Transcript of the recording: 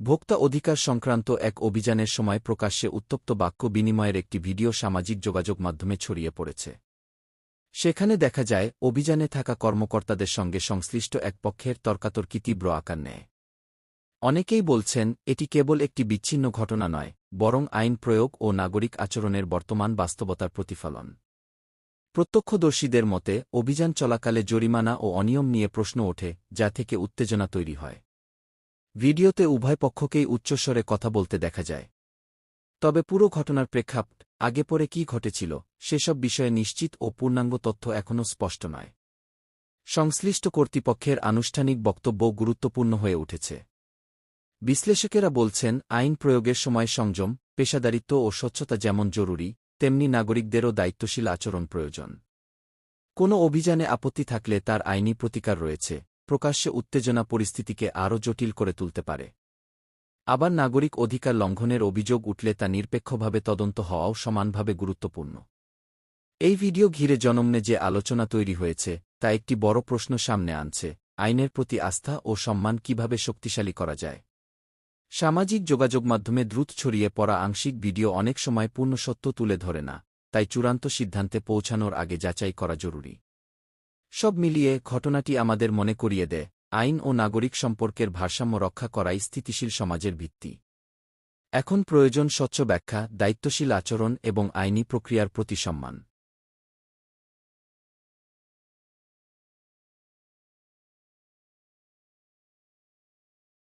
ভোক্তা অধিকার সংক্রান্ত এক অভিযানের সময় প্রকাশ্যে উত্তপ্ত বাক্য বিনিময়ের একটি ভিডিও সামাজিক যোগাযোগ মাধ্যমে ছড়িয়ে পড়েছে। সেখানে দেখা যায়, অভিযানে থাকা কর্মকর্তাদের সঙ্গে সংশ্লিষ্ট এক পক্ষের তর্কাতর্কি তীব্র আকার নেয়। অনেকেই বলছেন, এটি কেবল একটি বিচ্ছিন্ন ঘটনা নয়, বরং আইন প্রয়োগ ও নাগরিক আচরণের বর্তমান বাস্তবতার প্রতিফলন। প্রত্যক্ষদর্শীদের মতে, অভিযান চলাকালে জরিমানা ও অনিয়ম নিয়ে প্রশ্ন ওঠে, যা থেকে উত্তেজনা তৈরি হয়। ভিডিওতে উভয় পক্ষকেই উচ্চস্বরে কথা বলতে দেখা যায়। তবে পুরো ঘটনার প্রেক্ষাপট, আগে পরে কি ঘটেছিল, সেসব বিষয়ে নিশ্চিত ও পূর্ণাঙ্গ তথ্য এখনও স্পষ্ট নয়। সংশ্লিষ্ট কর্তৃপক্ষের আনুষ্ঠানিক বক্তব্য গুরুত্বপূর্ণ হয়ে উঠেছে। বিশ্লেষকেরা বলছেন, আইন প্রয়োগের সময় সংযম, পেশাদারিত্ব ও স্বচ্ছতা যেমন জরুরি, তেমনি নাগরিকদেরও দায়িত্বশীল আচরণ প্রয়োজন। কোনো অভিযানে আপত্তি থাকলে তার আইনি প্রতিকার রয়েছে। প্রকাশ্যে উত্তেজনা পরিস্থিতিকে আরও জটিল করে তুলতে পারে। আবার নাগরিক অধিকার লঙ্ঘনের অভিযোগ উঠলে তা নিরপেক্ষভাবে তদন্ত হওয়াও সমানভাবে গুরুত্বপূর্ণ। এই ভিডিও ঘিরে জনমনে যে আলোচনা তৈরি হয়েছে, তা একটি বড় প্রশ্ন সামনে আনছে, আইনের প্রতি আস্থা ও সম্মান কীভাবে শক্তিশালী করা যায়। সামাজিক যোগাযোগ মাধ্যমে দ্রুত ছড়িয়ে পড়া আংশিক ভিডিও অনেক সময় পূর্ণ সত্য তুলে ধরে না, তাই চূড়ান্ত সিদ্ধান্তে পৌঁছানোর আগে যাচাই করা জরুরি। সব মিলিয়ে ঘটনাটি আমাদের মনে করিয়ে দেয়, আইন ও নাগরিক সম্পর্কের ভারসাম্য রক্ষা করাই স্থিতিশীল সমাজের ভিত্তি। এখন প্রয়োজন স্বচ্ছ ব্যাখ্যা, দায়িত্বশীল আচরণ এবং আইনি প্রক্রিয়ার প্রতি সম্মান।